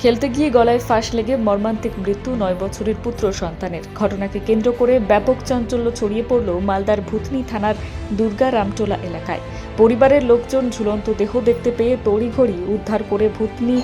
খেলতে গিয়ে গলায় ফাঁস লেগে মর্মান্তিক মৃত্যু নয় বছরের পুত্র সন্তানের। ঘটনাকে কেন্দ্র করে ব্যাপক চাঞ্চল্য ছড়িয়ে পড়ল মালদার ভুতনি থানার দুর্গা রামটোলা এলাকায়। পরিবারের লোকজন ঝুলন্ত দেহ দেখতে পেয়ে তড়িঘড়ি উদ্ধার করে ভুতনি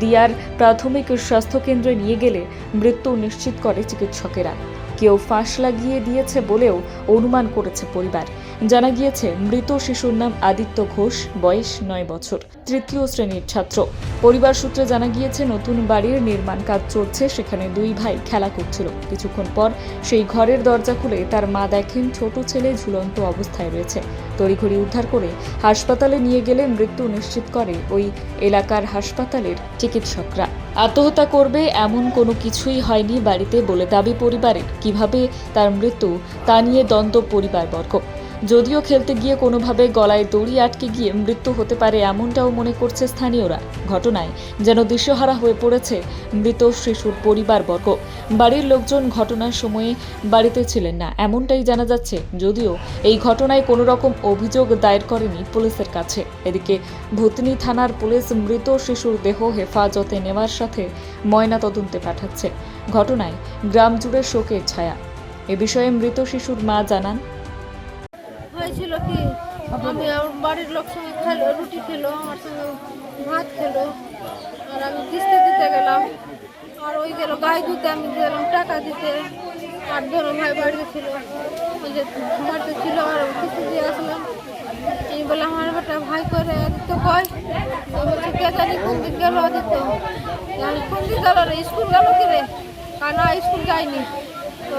দিয়ার প্রাথমিক স্বাস্থ্যকেন্দ্রে নিয়ে গেলে মৃত্যু নিশ্চিত করে চিকিৎসকেরা। কেউ ফাঁস লাগিয়ে দিয়েছে বলেও অনুমান করেছে পরিবার। জানা গিয়েছে, মৃত শিশুর নাম আদিত্য ঘোষ, বয়স নয় বছর, তৃতীয় শ্রেণির ছাত্র। পরিবার সূত্রে জানা গিয়েছে, নতুন বাড়ির নির্মাণ কাজ চলছে, সেখানে দুই ভাই খেলা করছিল। কিছুক্ষণ পর সেই ঘরের দরজা খুলে তার মা দেখেন ছোট ছেলে ঝুলন্ত অবস্থায় রয়েছে। তড়িঘড়ি উদ্ধার করে হাসপাতালে নিয়ে গেলে মৃত্যু নিশ্চিত করে ওই এলাকার হাসপাতালের চিকিৎসকরা। আত্মহত্যা করবে এমন কোনো কিছুই হয়নি বাড়িতে বলে দাবি পরিবারের। কীভাবে তার মৃত্যু, তা নিয়ে দ্বন্দ্ব পরিবারবর্গ। যদিও খেলতে গিয়ে কোনোভাবে গলায় দড়ি আটকে গিয়ে মৃত্যু হতে পারে এমনটাও মনে করছে স্থানীয়রা। ঘটনায় যেন দিশেহারা হয়ে পড়েছে মৃত শিশুর পরিবারবর্গ। বাড়ির লোকজন ঘটনার সময়ে বাড়িতে ছিলেন না, এমনটাই জানা যাচ্ছে। যদিও এই ঘটনায় কোনো রকম অভিযোগ দায়ের করেনি পুলিশের কাছে। এদিকে ভূতনি থানার পুলিশ মৃত শিশুর দেহ হেফাজতে নেওয়ার সাথে ময়না তদন্তে পাঠাচ্ছে। ঘটনায় গ্রাম জুড়ে শোকের ছায়া। এ বিষয়ে মৃত শিশুর মা জানান আমি আমার বাড়ির লোক সঙ্গে খেলো, রুটি খেলো, আমার সঙ্গে ভাত খেলো। আর আমি কিস্তি দিতে গেলাম। আর ওই গেল গায়ে ধুতে আমি গেলাম টাকা দিতে। আর ধরো ভাই বাড়িতে ছিল, ওই যে বাড়িতে ছিল, আর কিস্তি দিয়ে আসলাম। এই বলে আমার বেটা ভাই করে, আদিত্য কয়? তো বলছে, কে জানি কোন দিক গেল আদিত্য। তো আমি কোন দিক গেল রে, স্কুল গেল কি রে? আর না স্কুল যাইনি তো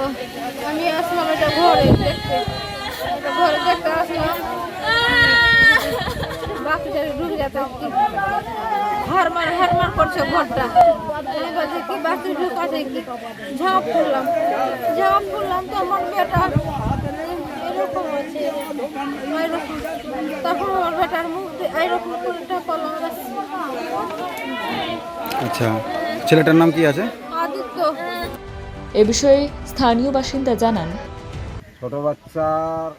আমি আসলাম এটা ঘরে দেখতে। ঘরে দেখতে আসলাম। বাকিটা ঢুকে হারমার হারমার করছে ঘরটা। আমি বলছি কি বাকি ঢুকাছে কি ঝাঁপ করলাম? ঝাঁপ করলাম তো আমার বেটা এরকম আছে এরকম। তখন আমার বেটার মুখ এরকম করে করলাম আচ্ছা ছেলেটার নাম কি আছে? আদিত্য। এ বিষয়ে স্থানীয় বাসিন্দা জানান। ছোট বাচ্চার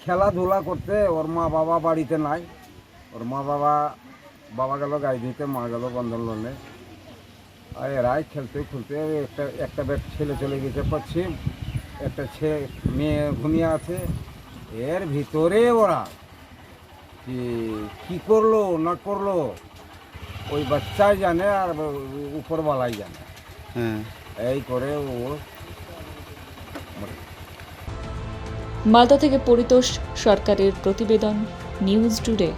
খেলাধুলা করতে ওর মা বাবা বাড়িতে নাই। ওর মা বাবা বাবা গেল গাই দিতে মা গেল বন্ধন লোনে আর এরাই খেলতে খুলতে একটা একটা বেট ছেলে চলে গেছে পশ্চিম। একটা ছেলে মেয়ে ঘুমিয়ে আছে। এর ভিতরে ওরা কি কী করল না করল ওই বাচ্চাই জানে আর উপরওয়ালাই জানে। হ্যাঁ। এই করে ও মালদা থেকে পরিতোষ সরকারের প্রতিবেদন নিউজ টুডে।